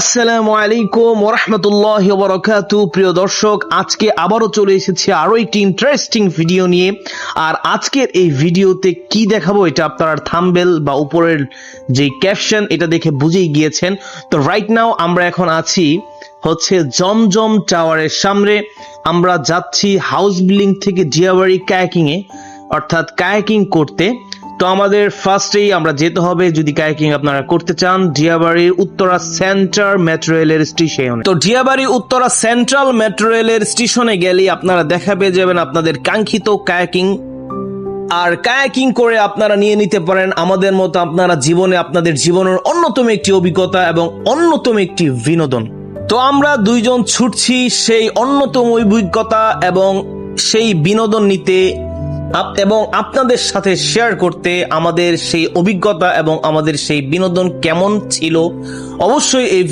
আসসালামু আলাইকুম ওরহমতুল্লাহ বরকাতু প্রিয় দর্শক, আজকে আবারও চলে এসেছি আরও একটি ইন্টারেস্টিং ভিডিও নিয়ে। আর আজকের এই ভিডিওতে কি দেখাবো এটা আপনার থাম্বেল বা উপরের যে ক্যাপশন এটা দেখে বুঝেই গিয়েছেন। তো রাইট নাও আমরা এখন আছি হচ্ছে জমজম টাওয়ারের সামনে। আমরা যাচ্ছি হাউস বিল্ডিং থেকে জিয়াবাড়ি কায়াকিং এ অর্থাৎ কায়াকিং করতে। তো আমাদের ফার্স্টেই আমরা যেতে হবে যদি কায়াকিং আপনারা করতে চান। ডিয়াবাড়ির উত্তরা সেন্টার মেট্রো রেলের স্টেশন তো ডিয়াবাড়ি উত্তরা সেন্ট্রাল মেট্রো রেলের স্টেশনে গেলে আপনারা দেখা পেয়ে যাবেন আপনাদের কাঙ্ক্ষিত কায়াকিং আর কায়াকিং করে আপনারা নিয়ে নিতে পারেন আমাদের মতো আপনারা জীবনে আপনাদের জীবনের অন্যতম একটি অভিজ্ঞতা এবং অন্যতম একটি বিনোদন। তো আমরা দুইজন ছুটছি সেই অন্যতম অভিজ্ঞতা এবং সেই বিনোদন নিতে এবং আপনাদের সাথে শেয়ার করতে আমাদের সেই অভিজ্ঞতা এবং আমাদের সেই বিনোদন কেমন ছিল, অবশ্যই এই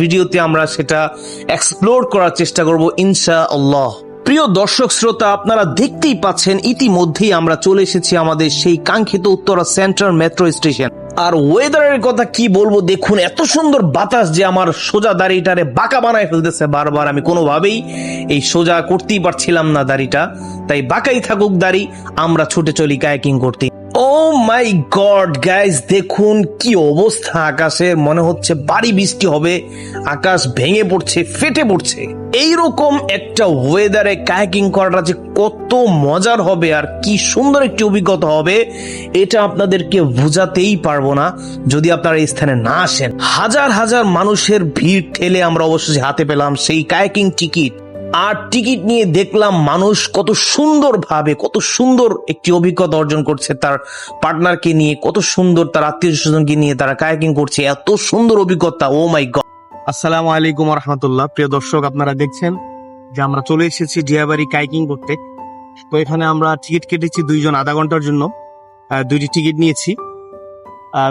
ভিডিওতে আমরা সেটা এক্সপ্লোর করার চেষ্টা করব ইনশা আল্লাহ প্রিয় দর্শক শ্রোতা, আপনারা দেখতেই পাচ্ছেন, ইতিমধ্যেই আমরা চলে এসেছি আমাদের সেই কাঙ্ক্ষিত উত্তরা সেন্ট্রাল মেট্রো স্টেশন আর ওয়েদারের কথা কি বলব? দেখুন, এত সুন্দর বাতাস যে আমার সোজা দাড়িটারে বাঁকা বানায় ফেলতেছে বারবার। আমি কোনোভাবেই এই সোজা করতেই পারছিলাম না দাড়িটা। তাই বাঁকাই থাকুক দাড়ি, আমরা ছুটে চলি কায়াকিং করতে। ও মাই গড গাইস দেখুন কি অবস্থা আকাশের মনে হচ্ছে বাড়ি বৃষ্টি হবে, আকাশ ভেঙে পড়ছে, ফেটে পড়ছে। এইরকম একটা ওয়েদারে কায়াকিং করাটা যে কত মজার হবে আর কি সুন্দর একটি অভিজ্ঞতা হবে, এটা আপনাদেরকে বোঝাতেই পারব না, যদি আপনারা এই স্থানে না আসেন। হাজার হাজার মানুষের ভিড় ঠেলে আমরা অবশ্যই হাতে পেলাম সেই কায়াকিং টিকিট আর টিকিট নিয়ে দেখলাম মানুষ কত সুন্দর ভাবে কত সুন্দর একটি অভিজ্ঞতা অর্জন করছে তার পার্টনারকে নিয়ে, কত সুন্দর তার আত্মীয় স্বজনকে নিয়ে তারা কায়াকিং করছে, এত সুন্দর অভিজ্ঞতা ও মাই গড আসসালামু আলাইকুম রহমতুল্লাহ। প্রিয় দর্শক, আপনারা দেখছেন যে আমরা চলে এসেছি ডিয়াবাড়ি কাইকিং করতে। তো এখানে আমরা টিকিট কেটেছি দুইজন আধা ঘণ্টার জন্য। দুইটি টিকিট নিয়েছি।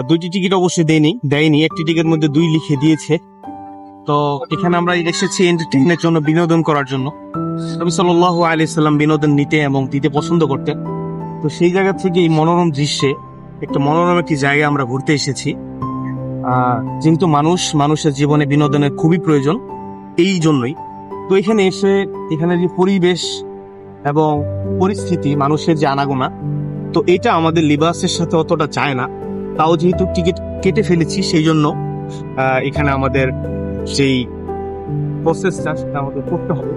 দুইটি টিকিট অবশ্যই দেয়নি দেয়নি। একটি টিকিট মধ্যে দুই লিখে দিয়েছে। তো এখানে আমরা এসেছি এন্টারটেইনের জন্য বিনোদন করার জন্য। নবী সাল্লাহ আলাইসাল্লাম বিনোদন নিতে এবং দিতে পছন্দ করতেন। তো সেই জায়গা থেকে এই মনোরম দৃশ্যে একটা মনোরম একটি জায়গায় আমরা ঘুরতে এসেছি। যেহেতু মানুষ, মানুষের জীবনে বিনোদনের খুবই প্রয়োজন, এই জন্যই। তো এখানে এসে এখানে যে পরিবেশ এবং পরিস্থিতি, মানুষের যে আনাগোনা, তো এটা আমাদের লিবাসের সাথে অতটা চায় না। তাও যেহেতু টিকিট কেটে ফেলেছি, সেই জন্য এখানে আমাদের সেই প্রসেসটা সেটা আমাদের করতে হবে।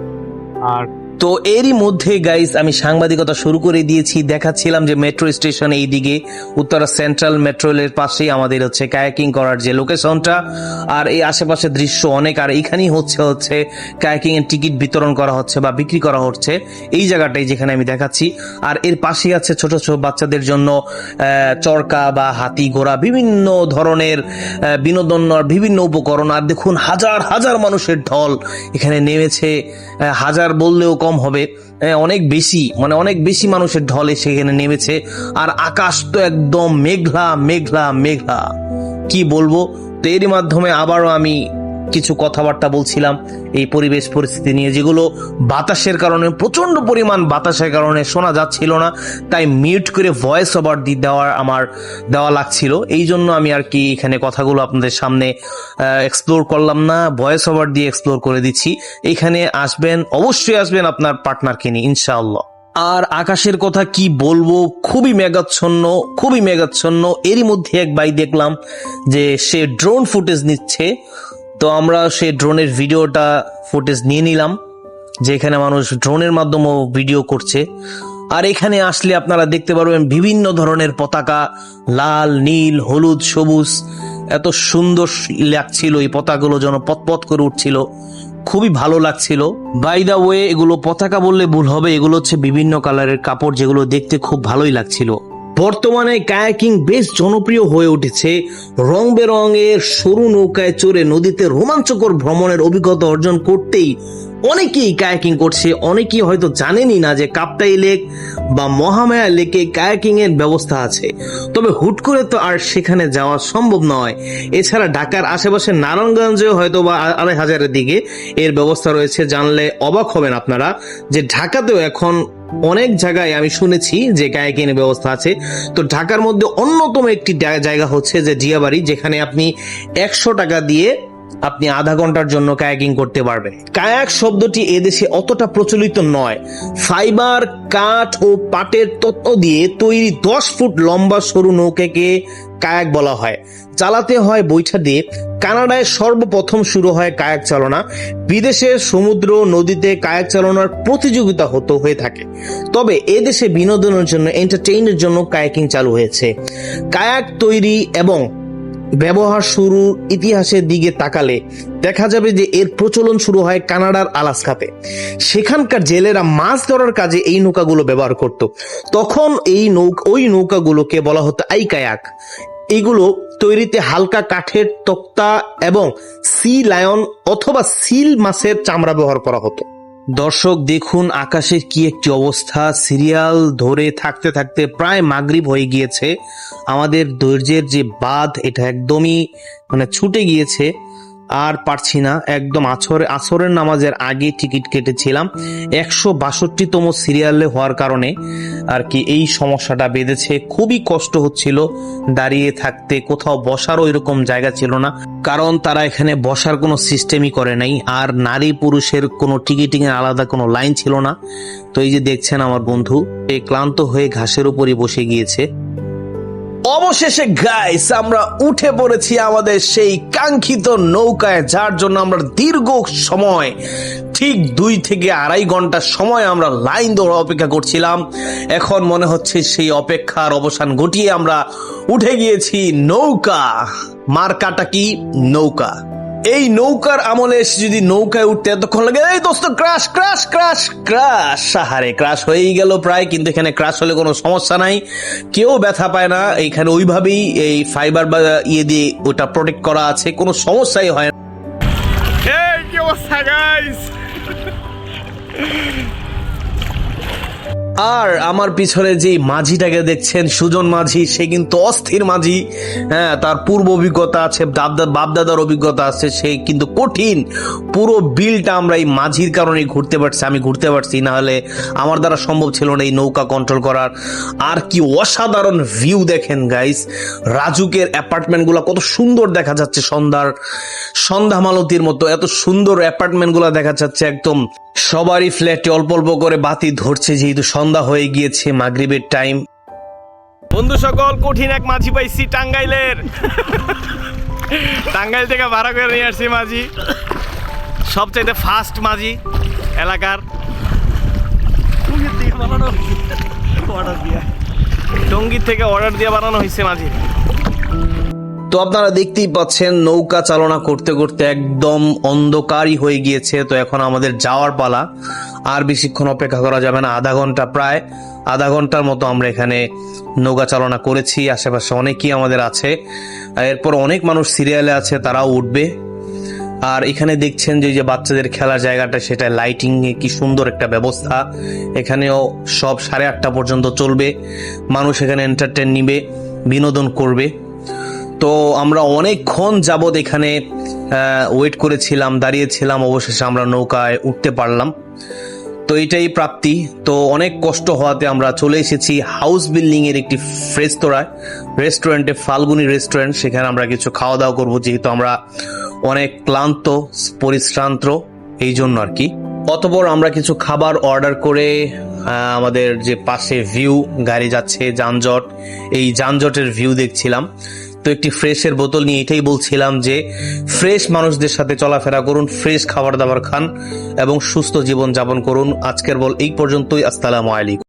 আর তো এরই মধ্যে গাইস আমি সাংবাদিকতা শুরু করে দিয়েছি। দেখাচ্ছিলাম যে মেট্রো স্টেশন এই দিকে, উত্তরা সেন্ট্রাল মেট্রো রেলের পাশেই আমাদের হচ্ছে কায়াকিং করার যে লোকেশনটা আর এই আশেপাশে দৃশ্য অনেক, আর এখানেই হচ্ছে হচ্ছে কায়াকিং এর টিকিট বিতরণ করা হচ্ছে বা বিক্রি করা হচ্ছে এই জায়গাটাই যেখানে আমি দেখাচ্ছি। আর এর পাশেই আছে ছোট ছোট বাচ্চাদের জন্য চরকা বা হাতি ঘোড়া, বিভিন্ন ধরনের বিনোদন বিভিন্ন উপকরণ। আর দেখুন, হাজার হাজার মানুষের ঢল এখানে নেমেছে। হাজার বললেও কম হবে অনেক বেশি মানে অনেক বেশি মানুষের ঢলে সেখানে নেমেছে। আর আকাশ তো একদম মেঘলা মেঘলা মেঘলা। কি বলব? তো এরই মাধ্যমে আবারও আমি কিছু কথাবার্তা বলছিলাম, এই পরিবেশ পরিস্থিতি নিয়ে যেগুলো বাতাসের কারণে প্রচণ্ড পরিমাণ বাতাসের কারণে শোনা যাচ্ছিল না, তাই মিউট করে ভয়েস ওভার দিয়ে দেওয়ার আমার দেওয়া লাগছিল। এই জন্য আমি আর কি এখানে কথাগুলো আপনাদের সামনে এক্সপ্লোর করলাম না ভয়েস ওভার দিয়ে এক্সপ্লোর করে দিচ্ছি। এখানে আসবেন, অবশ্যই আসবেন আপনার পার্টনারকে নিয়ে, ইনশাআল্লাহ। আর আকাশের কথা কি বলব, খুবই মেঘাচ্ছন্ন খুবই মেঘাচ্ছন্ন। এরই মধ্যে এক ভাই দেখলাম যে সে ড্রোন ফুটেজ নিচ্ছে। তো আমরা সে ড্রোনের ভিডিওটা ফুটেজ নিয়ে নিলাম, যেখানে মানুষ ড্রোনের মাধ্যমেও ভিডিও করছে। আর এখানে আসলে আপনারা দেখতে পারবেন বিভিন্ন ধরনের পতাকা, লাল, নীল, হলুদ, সবুজ, এত সুন্দর লাগছিল এই পতাকাগুলো যেন পতপত করে উঠছিল। খুবই ভালো লাগছিল। বাই দা ওয়ে এগুলো পতাকা বললে ভুল হবে, এগুলো হচ্ছে বিভিন্ন কালারের কাপড়, যেগুলো দেখতে খুব ভালোই লাগছিল। বর্তমানে কায়াকিং বেশ জনপ্রিয় হয়ে উঠেছে। রং বেরঙের সরু নৌকায় চড়ে নদীতে রোমাঞ্চকর ভ্রমণের অভিজ্ঞতা অর্জন করতেই অনেকেই কায়াকিং করছে। অনেকেই হয়তো জানেনই না যে কাপ্তাই লেক বা মহামায়া লেকে কায়াকিং এর ব্যবস্থা আছে। তবে হুট করে তো আর সেখানে যাওয়া সম্ভব নয়। এছাড়া ঢাকার আশেপাশে নারায়ণগঞ্জেও হয়তো বা আড়াই হাজারের দিকে এর ব্যবস্থা রয়েছে। জানলে অবাক হবেন আপনারা যে ঢাকাতেও এখন অনেক জায়গায় আমি শুনেছি যে কায়াকিং ব্যবস্থা আছে। তো ঢাকার মধ্যে অন্যতম একটি জায়গা হচ্ছে যে জিয়াবাড়ি, যেখানে আপনি একশো টাকা দিয়ে আপনি আধা ঘণ্টার জন্য কায়াকিং করতে পারবেন। কায়াক শব্দটি এদেশে অতটা প্রচলিত নয়। ফাইবার, কাঠ ও পাটের তত্ত্ব দিয়ে তৈরি দশ ফুট লম্বা সরু নৌকাকে কায়াক বলা হয়। চালাতে হয় বৈঠা দিয়ে কানাডায় সর্বপ্রথম শুরু হয় কায়াক চালনা। বিদেশে সমুদ্র, নদীতে কায়াক চালনার প্রতিযোগিতা হতো হয়ে থাকে। তবে এদেশে বিনোদনের জন্য এন্টারটেইনের জন্য কায়াকিং চালু হয়েছে। কায়াক তৈরি এবং ব্যবহার শুরুর ইতিহাসের দিকে তাকালে দেখা যাবে যে এর প্রচলন শুরু হয় কানাডার আলাস্কাতে। সেখানকার জেলেরা মাছ ধরার কাজে এই নৌকাগুলো ব্যবহার করত। তখন এই নৌকা, ওই নৌকাগুলোকে বলা হতো আই কায়াক এগুলো তৈরিতে হালকা কাঠের তক্তা এবং সি লায়ন অথবা সিল মাছের চামড়া ব্যবহার করা হতো। দর্শক, দেখুন আকাশের কি একটি অবস্থা। সিরিয়াল ধরে থাকতে থাকতে প্রায় মাগরিব হয়ে গিয়েছে। আমাদের ধৈর্যের যে বাঁধ, এটা একদমই মানে ছুটে গিয়েছে। আর পারছি না। একদম আছরে আসরের নামাজের আগে টিকিট কেটেছিলাম। একশো বাষট্টিতম সিরিয়ালে হওয়ার কারণে আর কি এই সমস্যাটা বেঁধেছে। খুবই কষ্ট হচ্ছিল দাঁড়িয়ে থাকতে। কোথাও বসারও এরকম জায়গা ছিল না। কারণ তারা এখানে বসার কোনো সিস্টেমই করে নাই। আর নারী পুরুষের কোনো টিকিটিং এর আলাদা কোনো লাইন ছিল না। তো এই যে দেখছেন আমার বন্ধু এই ক্লান্ত হয়ে ঘাসের উপরই বসে গিয়েছে। অবশেষে গাইস আমরা উঠে পড়েছি আমাদের সেই কাঙ্ক্ষিত নৌকায়, যার জন্য আমরা দীর্ঘ সময়, ঠিক দুই থেকে আড়াই ঘণ্টা সময় আমরা লাইন ধরে অপেক্ষা করছিলাম। এখন মনে হচ্ছে সেই অপেক্ষার অবসান ঘটিয়ে আমরা উঠে গিয়েছি নৌকা। মার্কাটা কি? নৌকা। এই নৌকার আমলে এসে যদি নৌকায় উঠতে এতক্ষণ লাগে, এই দোস্ত ক্রাশ ক্রাশ ক্রাশ ক্রাশ সাহারে ক্রাশ হয়েই গেল প্রায়, কিন্তু এখানে ক্রাশ হলে কোনো সমস্যা নাই। কেউ ব্যথা পায় না এইখানে ওইভাবেই এই ফাইবার বা ইয়ে দিয়ে ওটা প্রোটেক্ট করা আছে, কোনো সমস্যাই হয় না। আর আমার পিছনে যে মাঝিটাকে দেখছেন, সুজন মাঝি, সে কিন্তু অস্থির মাঝি। হ্যাঁ তার পূর্ব অভিজ্ঞতা আছে দাদা বাপদাদার অভিজ্ঞতা আছে, সে কিন্তু কঠিন। পুরো বিলটা আমরা এই মাঝির কারণেই ঘুরতে পারছি, আমি ঘুরতে পারছি, না হলে আমার দ্বারা সম্ভব ছিল না এই নৌকা কন্ট্রোল করার। আর কি অসাধারণ ভিউ দেখেন গাইস রাজুকের অ্যাপার্টমেন্টগুলো কত সুন্দর দেখা যাচ্ছে সন্ধ্যার সন্ধ্যা মালতির মতো, এত সুন্দর অ্যাপার্টমেন্টগুলো দেখা যাচ্ছে একদম। সবারই ফ্ল্যাটে অল্প অল্প করে বাতি ধরছে যেহেতু সন্ধ্যা হয়ে গিয়েছে মাগরিবের টাইম বন্ধু সকল কঠিন এক মাঝি পাইছি টাঙ্গাইলের। টাঙ্গাইল থেকে ভাড়া করে নিয়ে আসছি মাঝি। সবচাইতে ফাস্ট মাঝি এলাকার। টঙ্গির থেকে অর্ডার দিয়ে বানানো হয়েছে মাঝি তো আপনারা দেখতেই পাচ্ছেন, নৌকা চালনা করতে করতে একদম অন্ধকারই হয়ে গিয়েছে। তো এখন আমাদের যাওয়ার পালা। আর বেশিক্ষণ অপেক্ষা করা যাবে না। আধা ঘণ্টা প্রায়। আধা ঘণ্টার মতো আমরা এখানে নৌকা চালনা করেছি। আশেপাশে অনেকেই আমাদের আছে। এরপর অনেক মানুষ সিরিয়ালে আছে, তারাও উঠবে। আর এখানে দেখছেন যে যে বাচ্চাদের খেলার জায়গাটা, সেটা লাইটিং এ কি সুন্দর একটা ব্যবস্থা। এখানেও সব সাড়ে আটটা পর্যন্ত চলবে। মানুষ এখানে এন্টারটেন নিবে, বিনোদন করবে। তো আমরা অনেকক্ষণ যাবৎ এখানে ওয়েট করেছিলাম, দাঁড়িয়েছিলাম, অবশেষে আমরা নৌকায় উঠতে পারলাম। তো এটাই প্রাপ্তি। তো অনেক কষ্ট হওয়াতে আমরা চলে এসেছি হাউস বিল্ডিং এর একটি রেস্তোরাঁয় রেস্টুরেন্টে ফাল্গুনি রেস্টুরেন্ট সেখানে আমরা কিছু খাওয়া দাওয়া করব, যেহেতু আমরা অনেক ক্লান্ত, পরিশ্রান্ত, এই জন্য আর কি। অতপর আমরা কিছু খাবার অর্ডার করে আমাদের যে পাশে ভিউ গাড়ি যাচ্ছে, যানজট, এই যানজটের ভিউ দেখছিলাম। তো একটি ফ্রেশের বোতল নিয়ে এটাই বলছিলাম যে, ফ্রেশ মানুষদের সাথে চলাফেরা করুন, ফ্রেশ খাবার দাবার খান এবং সুস্থ জীবন যাপন করুন। আজকের বল এই পর্যন্তই। আসসালামু আলাইকুম।